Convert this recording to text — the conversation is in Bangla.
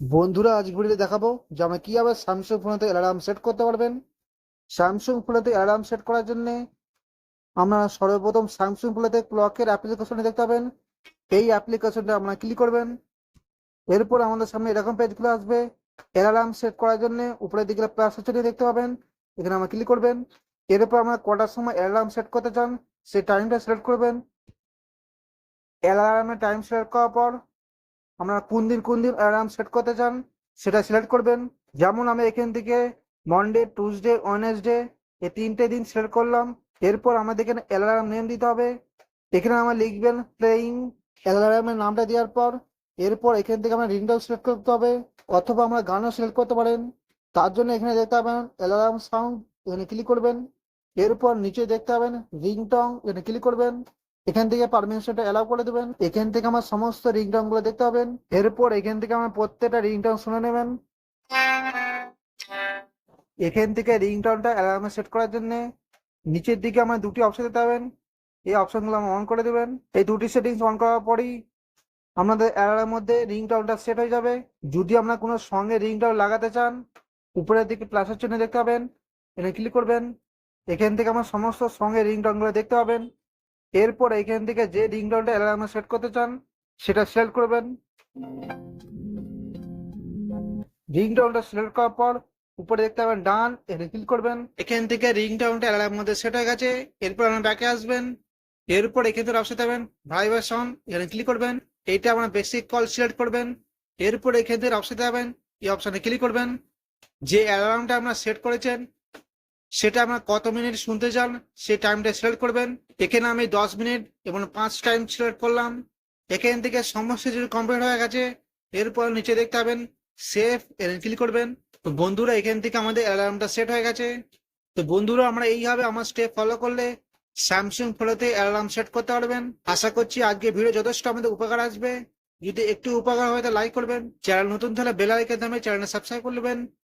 বন্ধুরা, আজ ভিডিওতে দেখাবো যে আমরা কীভাবে স্যামসাং ফোনেতে অ্যালার্ম সেট করতে পারবেন। স্যামসাং ফোনেতে অ্যালার্ম সেট করার জন্য আমরা সর্বপ্রথম স্যামসাং ফোনেতে ক্লকের অ্যাপ্লিকেশনে দেখতে পাবেন। এই অ্যাপ্লিকেশনটা আপনারা ক্লিক করবেন। এরপর আমাদের সামনে এরকম পেজগুলো আসবে। অ্যালার্ম সেট করার জন্য উপরের দিকে প্লাস হচ্ছে দেখতে পাবেন। এখানে আমরা ক্লিক করবেন। এরপর আমরা কটার সময় অ্যালার্ম সেট করতে চান, সেই টাইমটা সিলেক্ট করবেন। অ্যালার্মের টাইম সিলেক্ট করার পর আপনারা কোন দিন কোন দিন অ্যালার্ম সেট করতে চান, সেটা সিলেক্ট করবেন। যেমন আমি এখান থেকে মন্ডে টুসডে ওয়েনেসডে এই তিনটে দিন সিলেক্ট করলাম। এরপর আমাদের এখানে অ্যালার্ম নেম দিতে হবে। এখানে আমরা লিখবেন প্লেয়িং অ্যালার্মের নামটা দেওয়ার পর, এরপর এখান থেকে আমরা রিংটাও সিলেক্ট করতে হবে অথবা আমরা গানও সিলেক্ট করতে পারেন। তার জন্য এখানে দেখতে পাবেন অ্যালার্ম সাউন্ড এখানে ক্লিক করবেন। এরপর নিচে দেখতে পাবেন রিংটং এখানে ক্লিক করবেন। এখান থেকে পারমিশনটা অ্যালাউ করে দেবেন। এখান থেকে আমার সমস্ত রিংটংগুলো দেখতে পাবেন। এরপর এখান থেকে আমার প্রত্যেকটা রিংটং শুনে নেবেন। এখান থেকে রিংটনটা অ্যালার্মে সেট করার জন্য নিচের দিকে আমার দুটি অপশন দিতে পাবেন। এই অপশনগুলো আমার অন করে দেবেন। এই দুটি সেটিংস অন করার পরই আপনাদের অ্যালার্মের মধ্যে রিংটনটা সেট হয়ে যাবে। যদি আপনার কোনো সঙ্গে রিংটন লাগাতে চান, উপরের দিকে প্লাসের চিহ্ন দেখতে পাবেন। এখানে ক্লিক করবেন। এখান থেকে আমার সমস্ত সঙ্গে রিংটনগুলো দেখতে পাবেন। এরপর এখান থেকে যে রিংটনটা অ্যালার্মে সেট করতে চান, সেটা সিলেক্ট করবেন। রিংটনটা সিলেক্ট করার পর, উপরে দেখতে পাবেন ডান এখানে ক্লিক করবেন। এখান থেকে রিংটনটা অ্যালার্মের মধ্যে সেট হয়ে গেছে, এরপর আপনার ব্যাকে আসবেন। এরপর এখান থেকে অপশন পাবেন ভাইব্রেশন এখানে ক্লিক করবেন। এইটা আপনার বেসিক কল সিলেক্ট করবেন। এরপর এখান থেকে অপশন পাবেন এই অপশনে ক্লিক করবেন। যে অ্যালার্মটা আপনার সেট করেছেন সেটা আপনার কত মিনিট শুনতে চান, সেই টাইমটা সিলেক্ট করবেন। এখানে আমি দশ মিনিট এবং পাঁচ টাইম সিলেক্ট করলাম। এখান থেকে সমস্ত যদি কমপ্লিট হয়ে গেছে। এরপর নিচে দেখতে পাবেন সেভ এর ক্লিক করবেন। তো বন্ধুরা, এখান থেকে আমাদের অ্যালার্মটা সেট হয়ে গেছে। তো বন্ধুরা, আমরা এইভাবে আমার স্টেপ ফলো করলে স্যামসাং ফোনেতে অ্যালার্ম সেট করতে পারবেন। আশা করছি আজকে ভিডিও যথেষ্ট আমাদের উপকার আসবে। যদি একটু উপকার হয়, তো লাইক করবেন। চ্যানেল নতুন তাহলে বেল আইকন দামে চ্যানেলটা সাবস্ক্রাইব করবেন